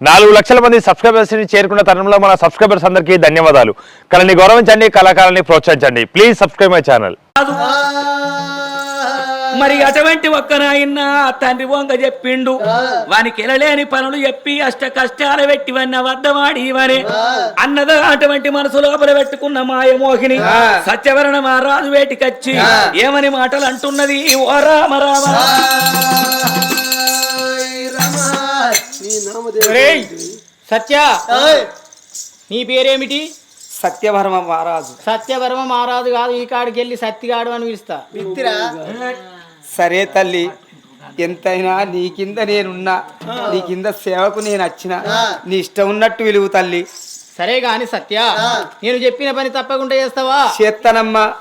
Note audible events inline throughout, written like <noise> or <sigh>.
నాలుగు లక్షల మంది సబ్స్క్రైబర్స్ని చేరుకున్న తరుణంలో మన సబ్స్క్రైబర్స్ అందరికీ ధన్యవాదాలు. కళని గౌరవించండి కళాకారాన్ని ప్రోత్సహించండి. ప్లీజ్ సబ్స్క్రైబ్ మై ఛానల్ మరి అటువంటి ఒక్క నాయన్న తండ్రి వంగ చెప్పిండు. వానికి ఎలలేని పనులు చెప్పి అష్ట కష్టాలు పెట్టి వన్న వద్దవాడి ఇవనే అన్నద అటువంటి మనసు లోపల పెట్టుకున్న మాయమోహిని సత్యవరణ మహారాజు వేటికచ్చి ఏమని మాటలు అంటున్నది? ఓ రామ రామ. ఒరేయ్, సత్య. నీ పేరేమిటి? సత్యవర్మ మహారాజు. సత్యవర్మ మహారాజు కాదు ఈ కాడికి వెళ్ళి సత్తిగాడు అని పిలుస్తా. సరే తల్లి ఎంతైనా నీ కింద నేనున్నా నీ కింద సేవకు నేను వచ్చిన నీ ఇష్టం ఉన్నట్టు విలువ తల్లి. సరే గాని సత్య నేను చెప్పిన పని తప్పకుండా చేస్తావా? చేత్తనమ్మా.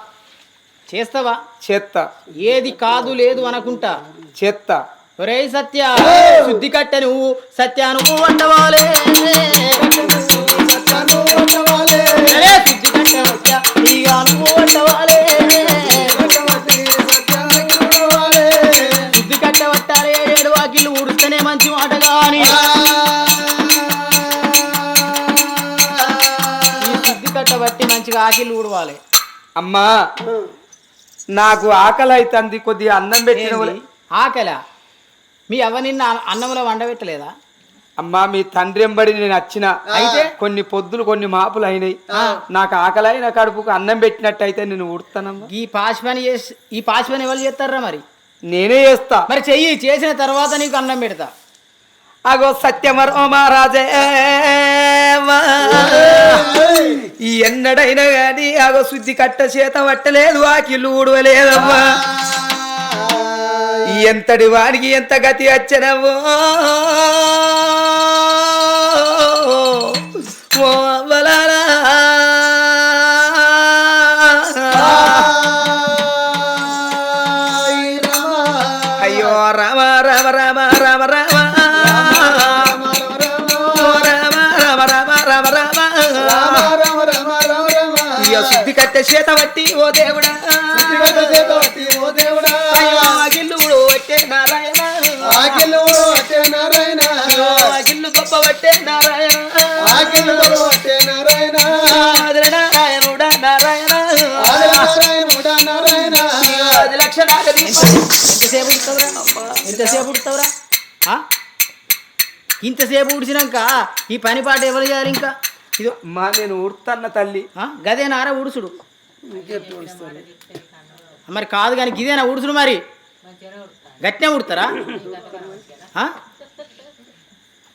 చేస్తావా? చేత్త. ఏది కాదు లేదు అనుకుంటా. చేత్త. ఒరేయ్ సత్య శుద్ధి కట్టె నువ్వు సత్య నువ్వు వండవాలే అరే, శుద్ధి కట్టె సత్య, నీగా నువ్వు వండవాలే శుద్ధి కట్ట పట్టాలి ఏడు వాకిళ్ళు ఊడిస్తేనే మంచి మాట శుద్ధి కట్ట బట్టి మంచిగా ఊడవాలి. అమ్మా నాకు ఆకలి అవుతుంది కొద్దిగా అన్నం పెట్టిన? ఆకల? మీ అవ్వ నిన్న అన్నంలో వండబెట్టలేదా? అమ్మా మీ తండ్రి ఎంబడి నేను వచ్చిన అయితే? కొన్ని పొద్దులు కొన్ని మాపులు అయినాయి. నాకు ఆకలి అయిన కడుపుకు అన్నం పెట్టినట్టయితే నేను ఉడతానమ్మా. ఈ పని చేసి ఈ పని ఎవరు చేస్తారా మరి? నేనే చేస్తా. మరి చెయ్యి చేసిన తర్వాత నీకు అన్నం పెడతా. అగో సత్యమరో మహారాజే ఈ ఎన్నడైనా గాని అగో శుద్ధి కట్ట చేత పట్టలేదు ఆకిళ్ళు ఊడవలేదమ్మా. ఎంతటి వాడికి ఎంత గతి. అయ్యో రామ రామ రామ రామ రామ. ఓ రామ రామ రామ రామ రామ. ఇయ్య శుద్ధి కట్టె చేత పట్టి ఓ దేవుడా. అయ్యో అగిల్లు గొప్ప పట్టే నారాయణ. ఆదిర నారాయణుడా నారాయణ. పది లక్షలాగా దీపం. ఎంతసేపు ఉడుతావురా ఎంతసేపు ఉడుతావురా? ఆ? ఇంతసేపు ఉడిచినాక ఈ పని పాట ఎవరు చేయాలి ఇంకా? ఇదో అమ్మా నేను ఊడుతన్న తల్లి. ఆ? గదేనారా ఉడుసుడు మరి కాదు కానీ గిదేనా? ఉడుసుడు మరి. గట్టినే ఉడతారా?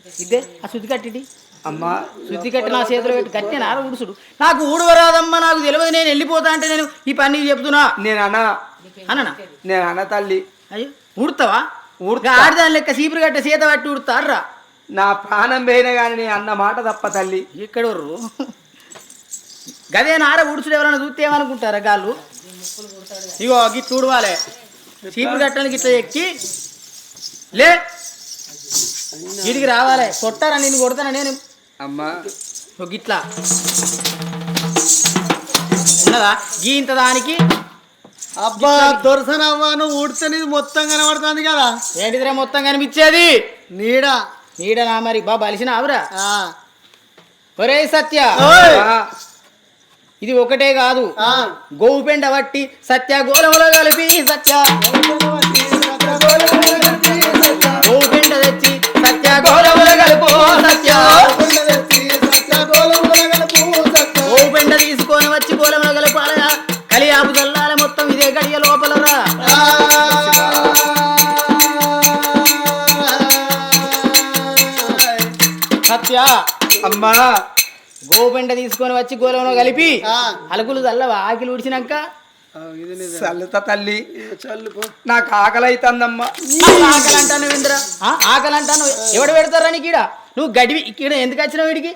ఇదే ఆ శుద్ధి కట్టిటి అమ్మా శుద్ధి కట్టి నా చేతిలో పెట్టి గట్టిన ఆర ఉడుసుడు నాకు ఊడవరాదమ్మా నాకు తెలియదు నేను వెళ్ళిపోతా అంటే నేను ఈ పని చెప్తున్నా. నేను అన్న అన్ననా? నేను అన్న తల్లి. అయ్యో ఉడతావా ఊడుతా. ఆడదాని లెక్క సీపురు గట్ట సీత పట్టి ఉడతారా నా ప్రాణం పోయినా కానీ నేను అన్న మాట తప్ప తల్లి. ఇక్కడ గదే నార ఉడుచుడు ఎవరైనా చూస్తే ఏమనుకుంటారా గాళ్ళు? ఇగో గిట్ల ఉడవాలే చీపురు కట్టడానికి ఇట్లా ఎక్కి లే వీడికి రావాలి. కొట్టారా నేను కొడతానా నేను? అమ్మా. ఓ గిట్లా. ఉన్నదా? గీ ఇంత దానికి? అబ్బా దొరసనవ్వా నువ్వు ఊడితే మొత్తం కనబడుతుంది కదా? ఏంటిదిరా మొత్తం కనిపించేది? నీడ. నీడనా మరి? బా బలిసిన ఆవురా ఆ. ఒరే సత్య. ఇది ఒకటే కాదు. ఆ. గోవు పెండ బట్టి సత్య గోలములో కలిపి సత్య. గోవు పెండ తెచ్చి సత్య గోలములో కలుపు సత్య. గోవు పెండ తీసుకొని వచ్చి గోలములో కలపాలయా కలి ఆపు చల్లాల మొత్తం ఇదే గడియ లోపలరా. సత్య. అమ్మా. గోవు పెండ తీసుకొని వచ్చి గోలంలో కలిపి. అలుకులు చల్లవా? ఆకిలు ఉడిచినాక చల్లుతా తల్లి. నాకు ఆకలి అవుతుందమ్మా ఆకలి అంటాను ఇంద్ర. ఆకలి అంటాను ఎవడు పెడతారా నీకు ఈడ? నువ్వు గడివి ఇక్కడ ఎందుకు వచ్చినావు వీడికి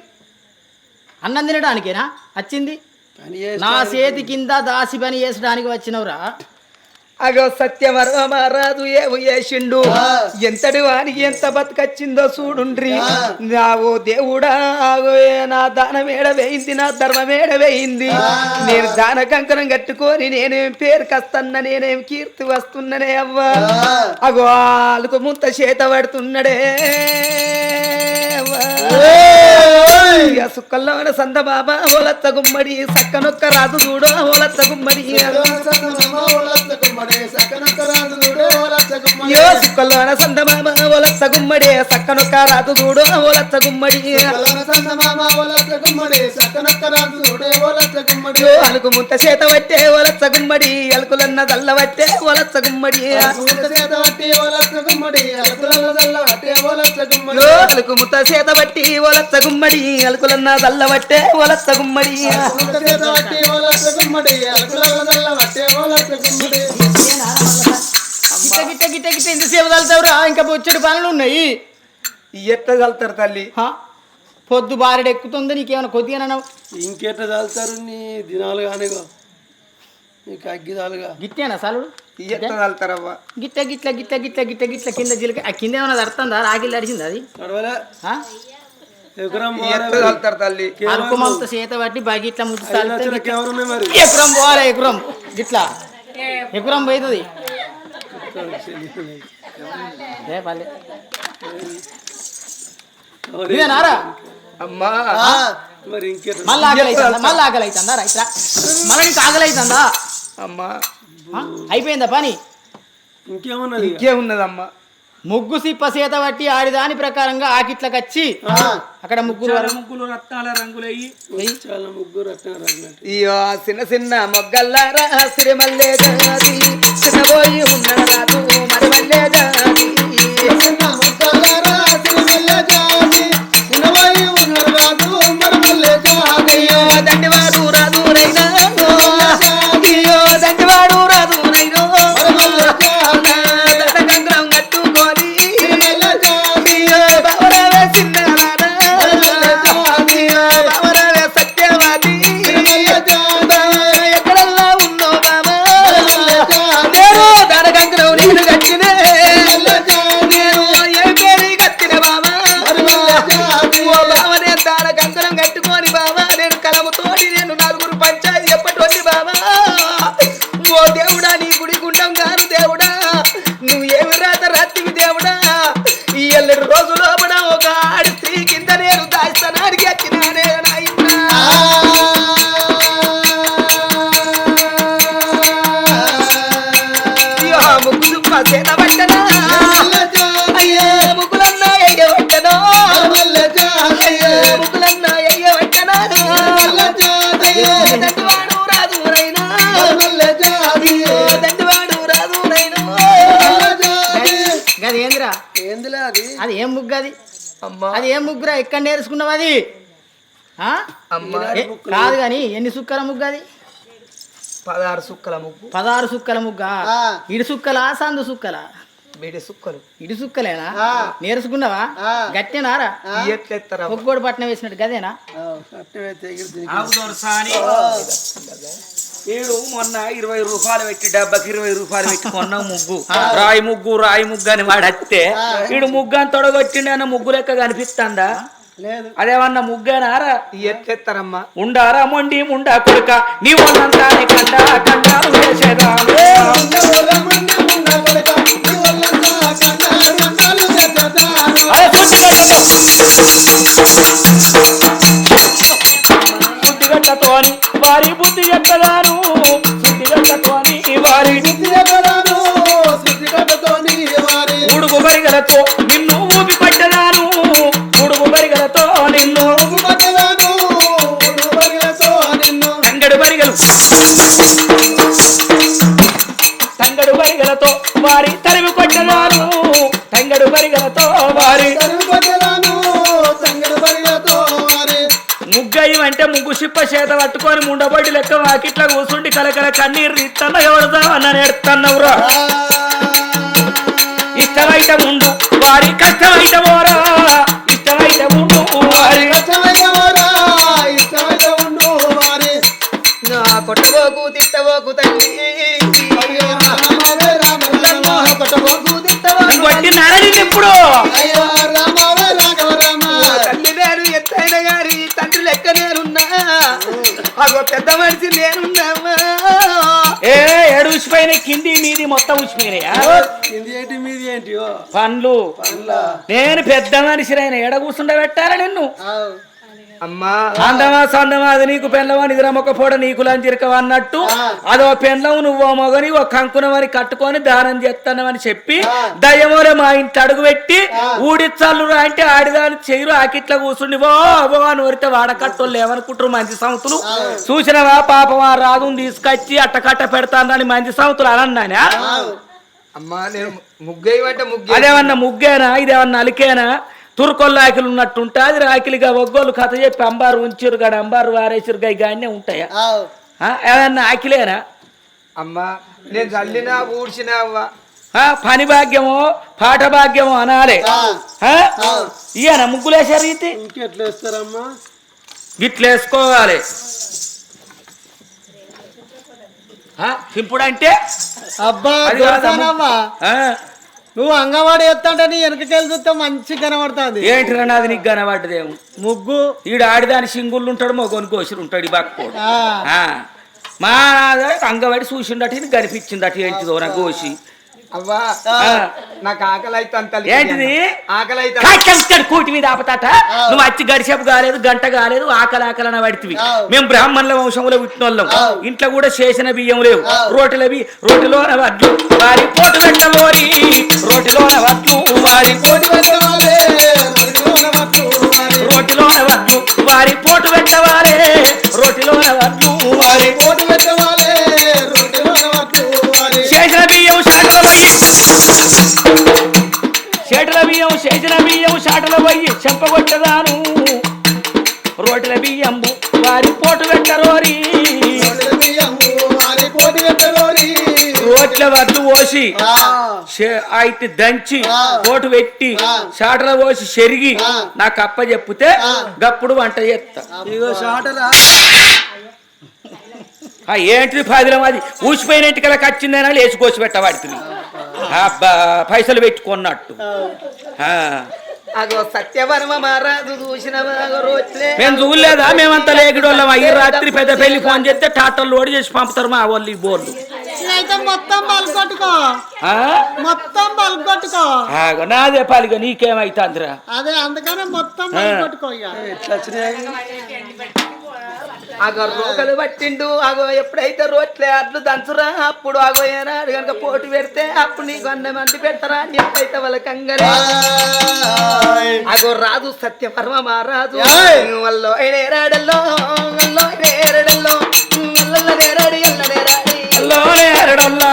అన్నం తినడానికేనా? వచ్చింది? నా చేతి కింద దాసి పని చేసడానికి వచ్చినవురా. అగో సత్యమరో మహారాజు ఏమో చేసిండు? ఎంతటి వానికి ఎంత బతుకచ్చిందో చూడుండ్రి. నా ఓ దేవుడా నా దానం ఏడ వేయింది నా ధర్మం వేయింది. నేను దాన కంకణం కట్టుకొని నేనేం పేరు కస్తన్న నేనేం కీర్తి వస్తున్ననే అవ్వా. అగో ఆలుకు ముంత చేత పడుతున్నడే అవ్వా. సుక్కల్లోన సంద బాబా ఓలత్త గుమ్మడి సక్కనొక్క రాదు చూడు ఓలత్త గుమ్మడి. యో సుక్కల్లోన సంద బాబా ఓలత్త గుమ్మడి సక్కనొక్క రాదు చూడు ఓలత్త గుమ్మడి. యో అలుకు ముత్త చేత పట్టే ఓలత్త గుమ్మడి అలుకులన్న దల్ల పట్టే ఓలత్త గుమ్మడి. యో అలుకు ముత్త చేత పట్టి ఓలత్త గుమ్మడి అలుకులన్న దల్ల పట్టే ఓలత్త గుమ్మడి. గిట్ట గిట్ట గిట్ట గిట్ట ఎంతసేపు తలుతావురా? ఇంకా బొచ్చడి పనులు ఉన్నాయి. ఎట్ట చల్తారు తల్లి? హా? పొద్దు బారెడు ఎక్కుతుంది నీకేమైనా కొద్దిగా ఇంకెట్ట చల్తారు నీ దినాలు కానిగో నీకు అగ్గిదాలుగా గిట్టేనా సలుడు? గిట్ల గిట్ల గిట్ల గిట్ల గిట్ల గిట్ల కింద జిలక ఆ కింద ఏమైనా తడుతుందా రాగిల్ అడిచింది అది అలుకుమంత చేత పట్టి తలితే ఎవరున్నాయి మరి ఎకురం పోవాలి ఎకురం గిట్లా ఎకురం పోతుంది ఇదేనారా అమ్మా మళ్ళీ ఆకలి అవుతుందా మళ్ళీ ఆకలి అవుతుందా రైట్రా మళ్ళీ నీకు ఆకలి అవుతుందా అమ్మా? అయిపోయిందా పని? ఇంకేమన్నది ఇక? ఇంకేమున్నదమ్మా? ముగ్గు సిప్ప చేత పట్టి ఆడిదాని ప్రకారంగా ఆకిట్లకి వచ్చి అక్కడ ముగ్గురు ముగ్గులు రత్నాల రంగులయ్యి. చాలా ముగ్గురు అయ్యో చిన్న చిన్న మొగ్గల్లారా సిరిమల్లే జాతి చిన్నబోయి అది? అది ఏం ముగ్గు అది? అమ్మా. అది ఏం ముగ్గురా? ఎక్కడ నేర్చుకున్నావు అది? ఆ? అమ్మా. ఏ, కాదు కానీ ఎన్ని సుక్కల ముగ్గు అది? పదహారు సుక్కల ముగ్గు. పదహారు సుక్కల ముగ్గా. ఇడి సుక్కలా సందు సుక్కలా? బీడి సుక్కలు. ఇడి సుక్కలేనా? ఆ. నేర్చుకున్నావా. గట్టేనారా? ఎట్లెత్తరా ఒక్కోడు పట్నం వేసినట్టు గదేనా? ఏడు మొన్న ఇరవై రూపాయలు పెట్టి డబ్బకి ఇరవై రూపాయలు పెట్టి కొన్న ముగ్గు. రాయి ముగ్గు రాయి ముగ్గు అని వాడు అత్తే ఈడు ముగ్గు అని తొడగొట్టిండి అన్న ముగ్గు లెక్క కనిపిస్తుందా? అదేమన్నా ముగ్గేనారా? ఎట్లెత్తరమ్మా ఉండారా మొండి ముండా కొడుక? నీ కండా వేసేదా అరే సుద్దిగట్టతోని వారి బుద్ధి ఎక్కదాను వారి ఉడుగు బరిగలతో వారి తరిమి కొట్టదాను తంగడు బరిగలతో వారి ముగ్గయ్యం అంటే ముగ్గు సిప్ప చేత పట్టుకొని ముండబడి లెక్క వాకిట్ల కూసుండి కలకల కన్నీరు ఇత్తన్న ఎవడదామన్న నేడుతున్నావురా ఇష్టమైతే ముందు వారి కష్టమైతే పోరా ఇష్టమైతే ముందు వారి. నా కొట్టబోకు తిట్టబోకు తల్లి. ఇప్పుడు తల్లి నేను ఎత్తైన గారి తండ్రి లెక్క నేనున్నా. అగో పెద్ద మనిషి నేనున్నామా ఏ ఏడు ఉసిపోయిన కింది మీది మొత్తం ఉసిపోయినాయా? కింది ఏంటి మీది ఏంటి పండ్లు. పండ్లా? నేను పెద్ద మనిషినైన ఎడ కూర్చుండ పెట్టాలా నిన్ను అందమా సందమా అది నీకు పెండ్లమా నిద్రమొక్క పూట నీకు లంజిరకవా అన్నట్టు అదో పెండ్లము నువ్వో మొగని ఒక కంకునమని కట్టుకొని దానం చేస్తానమని చెప్పి దయ్యమోరే మా ఇంటి అడుగు పెట్టి ఊడిచ్చల్లురా అంటే ఆడిదాని చెయ్యరు ఆకిట్లా కూర్చుండి ఓ ఓ అని వరితే వాడకట్టోళ్ళు ఏమనుకుంటారు మంచి సంతులు చూసినవా పాపమా రాదు తీసుకొచ్చి అట్టకట్ట పెడతానని మంచి సంతులు అనన్నానా అమ్మా నేను ముగ్గేయమంటే ముగ్గే అదేమన్నా ముగ్గేనా? ఇదేమన్నా అలికేనా తురుకొల్ల ఆకిలు ఉన్నట్టుంటే అది రాకిలిగా ఒగ్గోలు కథ చెప్పి అంబారు ఉంచిరు గడ అంబారు వారేసిరు గై గానే ఉంటాయా? ఆకిలేనా అమ్మా నేను చల్లినా ఊడ్చినా అవ్వ. ఆ, పని భాగ్యమో పాట భాగ్యమో అనాలే. ఆ? ఇయ్యనా ముగ్గులేసారు ఇది ఇంకెట్లా వేస్తారమ్మా? గిట్లేసుకోవాలి ఆ, సింపుడు అంటే అబ్బా నువ్వు అంగవాడి ఎత్తంటే నీ వెనకకెళ్ళి చూస్తే మంచి కనబడుతుంది. ఏంటి నాది నీకు కనబడ్డదేమో? ముగ్గు. ఈడు ఆడిదాని సింగుళ్ళు ఉంటాడు మొగోని కోసిరు ఉంటాడు ఈ బాక్కోడు. మా అంగవాడి చూసిండట ఇది కనిపించిందట ఏంటిదో నా గోసి అవ్వా. నాకు ఆకలి అయితే అంత ఏంటిది ఆకలి అయితే కూటి మీద ఆపతాట? నువ్వు వచ్చి గడిసేపు కాలేదు గంట కాలేదు ఆకలి ఆకలి అని పడితివి మేము బ్రాహ్మణుల వంశంలో పుట్టినోళ్ళం. ఇంట్లో కూడా చేసిన బియ్యం లేవు. రోటిల బి రోటిలోన వడ్లు వారి పోటు పెట్టలోరి రోటిలోన వడ్లు వారి పోటు రోటిలోన వడ్లు వారి పోటు పెట్టవాలే రోటిలోన వడ్లు చెంపగొట్టదాను రోటిల బియ్యం వారి పోటు పెట్టరోరి రోట్ల వడ్లు పోసి అయితే దంచి పోటు పెట్టి షాటల పోసి చెరిగి నాకు అప్ప చెప్తే గప్పుడు వంట చేస్తా. ఏంటిది పదిలం అది? ఊసిపోయిన ఇంటికల్లా కచ్చిందైనా లేచి కోసి పెట్టవాడికి అబ్బా. పైసలు పెట్టుకున్నట్టు. ఆ. అగో సత్యవర్మ మహారాజు మేము చూడలేదా? మేమంతా లేకిడోళ్ళం. ఈ రాత్రి పెద్ద పెళ్ళి ఫోన్ చేస్తే టాటర్లు లోడ్ చేసి పంపుతారు మా వాళ్ళు ఈ బోర్లు. అయితే మొత్తం బల్కొట్టుకో ఆ? మొత్తం బల్కొట్టుకో ఆగో, నాదే పాలిగా నీకేమైతుందిరా? అదే అందుకనే మొత్తం బల్కొట్టుకో ఇక అగో రోకలు పట్టిండు అగో ఎప్పుడైతే రోట్లే అడ్లు దంచురా అప్పుడు అగో ఏనాడు కనుక పోటీ పెడితే అప్పుడు నీకు వంద మంది పెడతారా అని ఎప్పుడైతే వాళ్ళ కంగరే. అగో రాజు సత్యవర్మ మహారాజు. వల్లో ఏడేరాడల్లో వల్ల నేరాడి ఎల్ల నేరాడి అల్లో నేరడల్లా.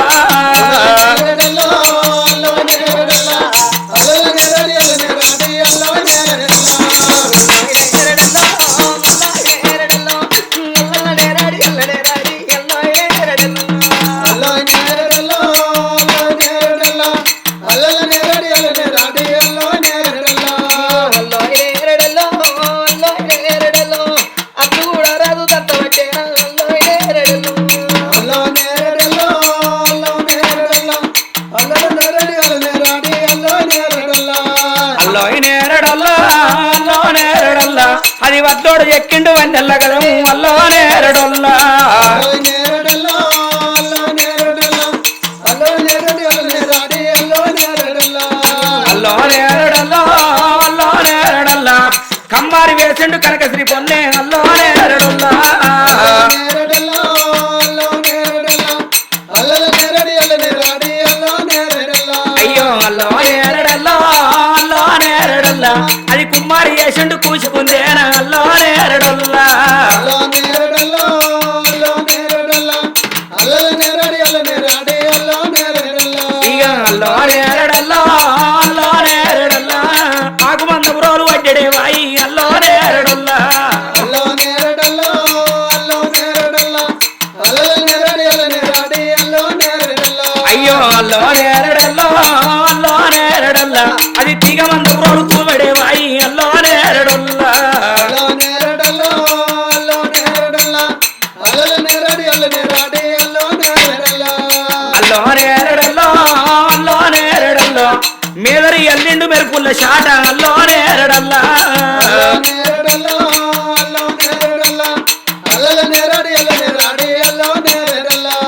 మీదరి ఎల్లిండు మెరుపుల్ల షాట అల్లో నేరడల్లా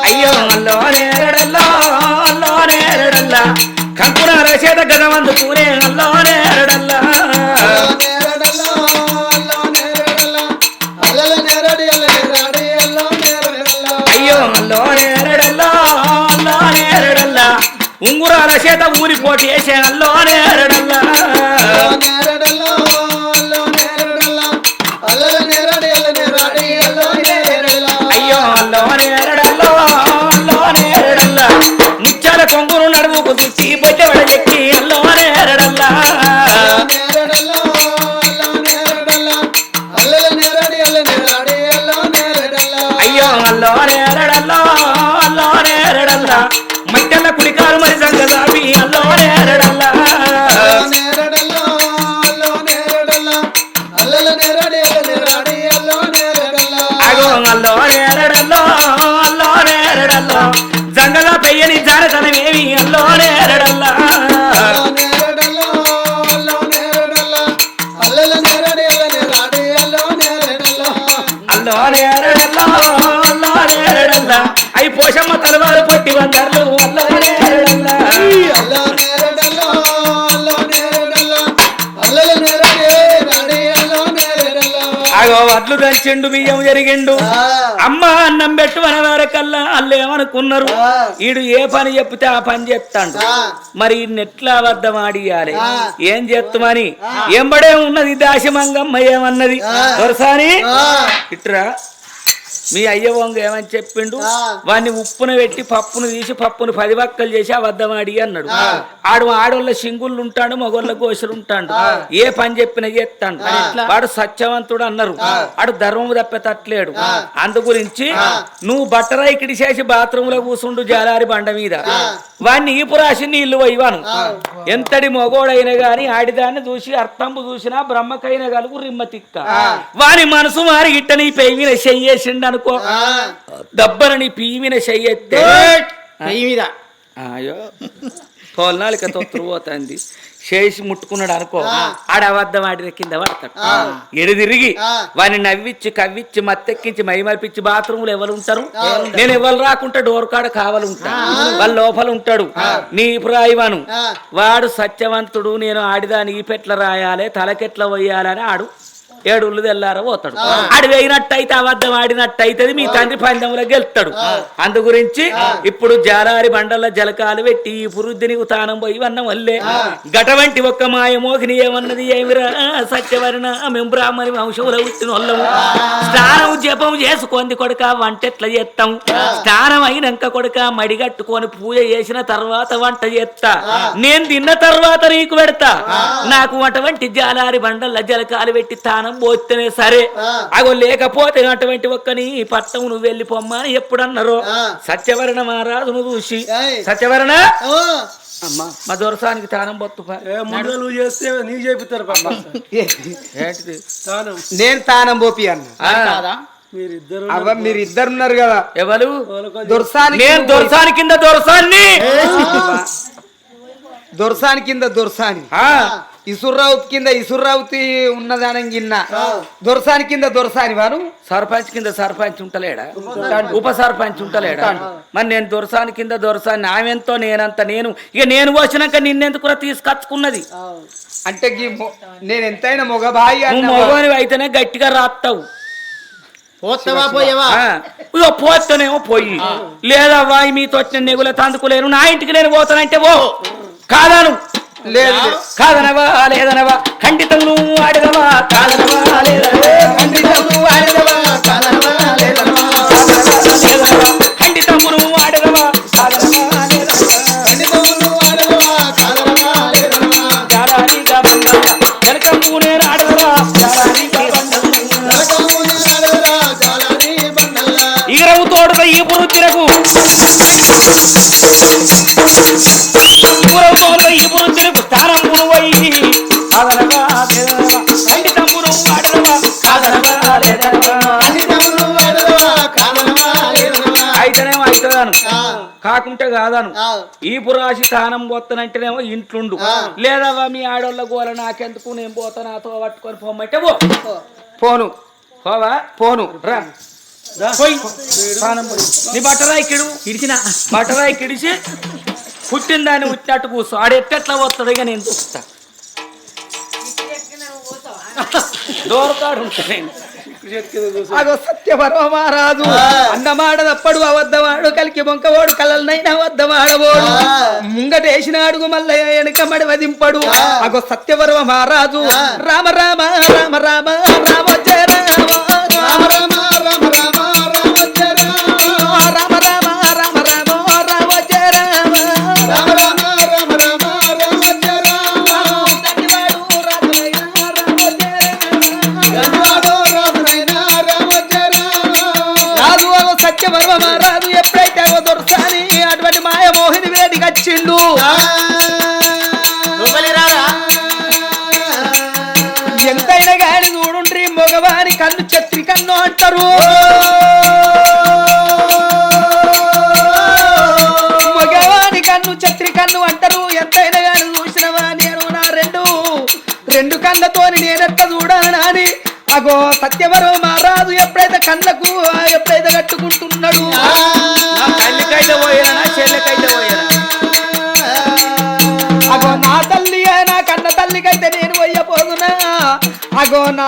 అయ్యో అల్లో నేరడల్లో అల్లో నేరడల్లా కంకున రసేద గదమందు పూరే అల్లో ఉంగురాల చేత ఊరి పోటీ వేసే అల్లోనే అరడల్లా. అల్లో నేరడల్లా. అగో వడ్లు దంచిండు బియ్యం జరిగిండు. అమ్మ అన్నం పెట్టు వరకల్లా వాళ్ళు ఏమనుకున్నారు ఏ పని చెప్తే ఆ పని చేస్తాడు. మరి నెట్లా అబద్ధం ఆడియాలి. ఏం చేస్తామని ఎంబడే ఉన్నది దాశమంగమ్మ ఏమన్నది. దొరసాని. ఇట్రా మీ అయ్య వంగ ఏమని చెప్పిండు. వాడిని ఉప్పున పెట్టి పప్పును తీసి పప్పును పది పక్కలు చేసి అబద్ధం ఆడి అన్నాడు. ఆడు ఆడోళ్ళ సింగుళ్ళు ఉంటాడు మగోళ్ళ గోషలు ఉంటాడు. ఏ పని చెప్పినా చేస్తాడు. వాడు సత్యవంతుడు అన్నారు. ఆడు ధర్మము తప్పెతట్లేడు. అందు గురించి నువ్వు బట్టరాయికిడి చేసి బాత్రూమ్లో కూసుండు జాలారి బండ మీద. వాడిని ఈపు రాసి నీళ్ళు పోయివాను. ఎంతటి మొగోడైనా గాని ఆడిదాన్ని చూసి అర్థంబు చూసినా బ్రహ్మకైన కలుగు రిమ్మ తిక్క. వాని మనసు మారి ఇట్ట నీ పెయ్యి మీద చెయ్యేసిండు అనుకో. దబ్బరని మీద చెయ్యెత్తే అయ్యో. తోలనాలిక చేసి ముట్టుకున్నాడు అనుకో. ఆడ అబద్ధం ఆడిన కింద పడతాడు. ఎడు తిరిగి వాని నవ్విచ్చి కవ్విచ్చి మత్తెక్కించి మైమర్పించి బాత్రూములు ఎవరు ఉంటారు నేను ఎవరు రాకుంటే డోర్ కాడ కావాలి ఉంటా వాళ్ళ లోపల ఉంటాడు. నీ ప్రాయవాను. వాడు సత్యవంతుడు నేను ఆడిదాని ఈ పెట్ల రాయాలి తలకెట్ల పోయాలని ఆడు. ఏడు ఉళ్ళు తెల్లార పోతాడు. ఆడు వేయినట్టయితే అబద్ధం ఆడినట్టయితే మీ తండ్రి పందెంలో గెలుస్తాడు అందు గురించి ఇప్పుడు జాలారి బండల జలకాలు పెట్టి ఈ పురుద్ధిని తానం పోయి వన్నం వల్లే. గటవంటి ఒక్క మాయమోహిని ఏమన్నది ఏమిరా? సత్యవరణ మేము బ్రాహ్మణి వంశంలో పుట్టిన వాళ్ళము. స్నానం జపం చేసుకుంది కొడుక వంట ఎట్లా చేస్తాం? స్నానం అయినాక కొడుక మడిగట్టుకొని పూజ చేసిన తర్వాత వంట చేస్తా. నేను తిన్న తర్వాత నీకు పెడతా. నాకు అటువంటి జాలారి బండల జలకాలు పెట్టి తానం పోతేనే సరే. అగో లేకపోతే అటువంటి ఒక్కని పట్టం నువ్వు వెళ్ళి పొమ్మని ఎప్పుడన్నారు. సత్యవరణ మహారాజును చూసి. సత్యవరణ. అమ్మా మా దొరసానికి తానం బొత్తు పా. ముందు నువ్వు చేస్తే చేపిస్తారు <laughs> ఏంటిది? స్నానం నేను తానం పోపి అన్న. మీరు ఇద్దరు ఉన్నారు. కదా. ఎవరు? దొరసాని నేను దొరసాని కింద దొరసాన్ని. దొరసాని కింద దొరసాని. ఆ, ఇసుర్రావుత్ కింద ఇసుర్రావుతి ఉన్నదానం గిన్న దొరసాని కింద దొరసాని వారు? సర్పంచ్ కింద సర్పంచ్ ఉంటలేడా? ఉప సర్పంచ్ ఉంటలేడా? మరి నేను దొరసాని కింద దొరసాని ఆమెంతో నేనంత నేను. ఇక నేను వచ్చినాక నిన్నెందుకు తీసుకొచ్చుకున్నది? అంటే నేను ఎంతైనా మొగబాయి మగవాని అయితేనే గట్టిగా రాస్తావు పోతావా పోయేవా? ఇగో పోతేనేమో పోయి. లేదా వాయి మీతో వచ్చిన నెగుల తందుకులేను నా ఇంటికి నేను పోతానంటే ఓ కాదాను. లేదు కాదనవా లేదనవా? ఖండితం నువ్వు ఆడదవా కాదనవా లేదనవా? ఖండితం నువ్వు ఆడదవా కాదనవా లేదనవా? పురాశి స్థానం పోతానంటేనేమో ఇంట్లుండు. లేదవ్వా మీ ఆడోళ్ళ గోల నాకెందుకు? నేను పోతా నాతో పట్టుకొని పోమంటే పో. పోను. పోవా? పోను. రా. నీ బట్టరాయి కిడు. ఇడిచిన. బట్టరాయి కిడిచి పుట్టిన దాన్ని ఉట్టినట్టు కూర్చో. ఆడు ఎట్టెట్లా పోతుంది ఇక నేను చూస్తా. <laughs> డోర్ కాడు ఉంటా అగో సత్యవరమ మహారాజు అన్నమాడదప్పుడు అబద్ధవాడు కలికి బొంకవాడు కలలనైనా అబద్ధవాడబోడు ముంగటేసిన అడుగు మల్లయ్య వెనుక మడివదింపడు. అగో సత్యవరమ మహారాజు రామ రామ రామ రామ రామ జయ రామ రామ రామ రామ రామ రామ రారా? ఎంతైనా గాని చూడుండ్రి మగవాని కన్ను చత్రి కన్ను అంటారు మగవాని కన్ను చత్రి కన్ను అంటారు. ఎంతైనా గాని చూసినవా నేను నా రెండు. రెండు కళ్ళతోని నేనెట్ట చూడాలని అని. అగో సత్యవరం మహారాజు ఎప్పుడైతే కళ్ళకు ఎప్పుడైతే కట్టుకుంటున్నాడు. తల్లికైతే పోయేనా అగో నా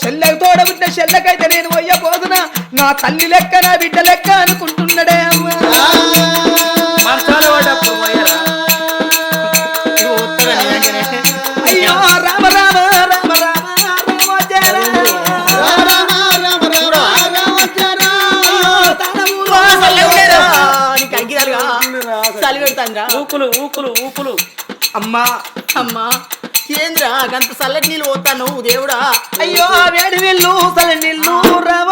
చెల్లెకు తోడబుట్టిన చెల్లెకైతే నేను పోయపోదునా నా తల్లి లెక్క నా బిడ్డ లెక్క అనుకుంటున్నాడే అమ్మా. అయ్యో రామ రామ రామ ఊకులు ఊకులు ఊకులు అమ్మా అమ్మా ఏంద్రా? గంత చల్లటి నీళ్ళు పోతాను దేవుడా? అయ్యో వేడి నీళ్ళు సలి నీళ్ళు రామ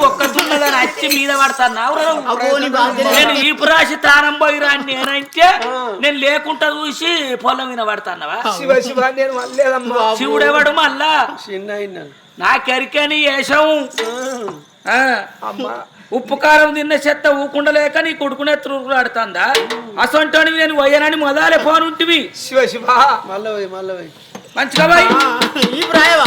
ఒక్క దున్నదని వచ్చి మీద పడతాను. నీ నేను ఈపు రాసి తానం పోయి రాని నేనంటే నేను లేకుండా చూసి పొలం మీద పడతానవా? శివ శివ నేను వల్లేదమ్మా శివుడెవడు మళ్ళా? చిన్న అయినా నాకెరికని వేషం ఆ, అమ్మా. ఉప్పు కారం తిన్న చెత్త ఊకుండలేక నీ కొడుకునే తురుకులాడుతుందా అసొంటోనివి నేను వయ్యనని మొదలే పోనుంటివి. శివ శివ. మళ్ళీ పోయి మంచిగా ఈ ప్రాయవా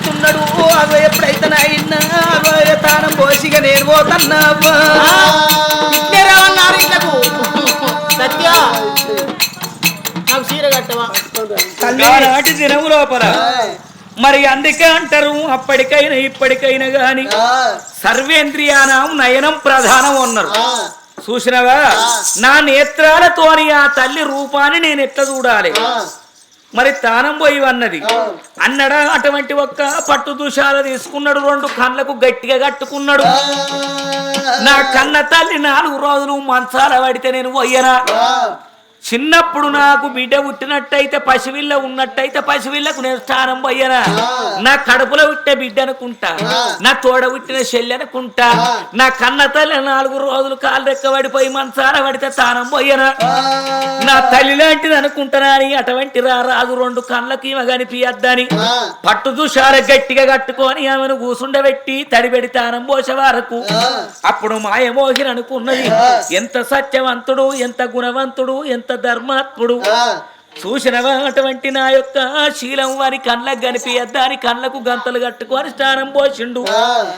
అవి ఎప్పుడైతే నాయన అవి తానం పోసిగా నేను పోతన్నా అవ్వా రావన్నారు ఇళ్ళకు సత్య నాకు చీర కట్టవా? ఆనాటి దినము లోపల. మరి అందుకే అంటారు అప్పటికైనా ఇప్పటికైనా గాని సర్వేంద్రియానం నయనం ప్రధానం అన్నారు. చూసినవా? నా నేత్రాలతోని ఆ తల్లి రూపాన్ని నేను ఎట్లా చూడాలి? మరి తానం పోయి అన్నది. అన్నడా అటువంటి ఒక్క పట్టు దుషాల తీసుకున్నాడు రెండు కళ్ళకు గట్టిగా కట్టుకున్నాడు. నా కన్న తల్లి నాలుగు రోజులు మంచాల పడితే నేను పోయనా? చిన్నప్పుడు నాకు బిడ్డ పుట్టినట్టయితే పసివిల్ల ఉన్నట్టయితే పసివిల్లకు నేను స్థానం పోయనా? నా కడుపులో పుట్టిన బిడ్డ అనుకుంటా. నా తోడ పుట్టిన చెల్లి అనుకుంటా. నా కన్న తల్లి నాలుగు రోజులు కాలు రెక్క పడిపోయి మంచాల పడితే స్థానం పోయనా? నా తల్లి లాంటిది అనుకుంటానా అని అటువంటి రా రాజు రెండు కళ్ళకి ఈమె కనిపియద్దని. పట్టు దుషార గట్టిగా కట్టుకొని ఆమెను కూసుండబెట్టి తడిబెడి తానం పోసే వరకు అప్పుడు మాయమోహిని అనుకున్నది. ఎంత సత్యవంతుడు ఎంత గుణవంతుడు ఎంత ధర్మాత్ముడు. చూసినవా అటువంటి నా యొక్క శీలం వారి కళ్ళకు కనిపించద్దని కళ్ళకు గంతలు కట్టుకొని స్నానం పోసిండు.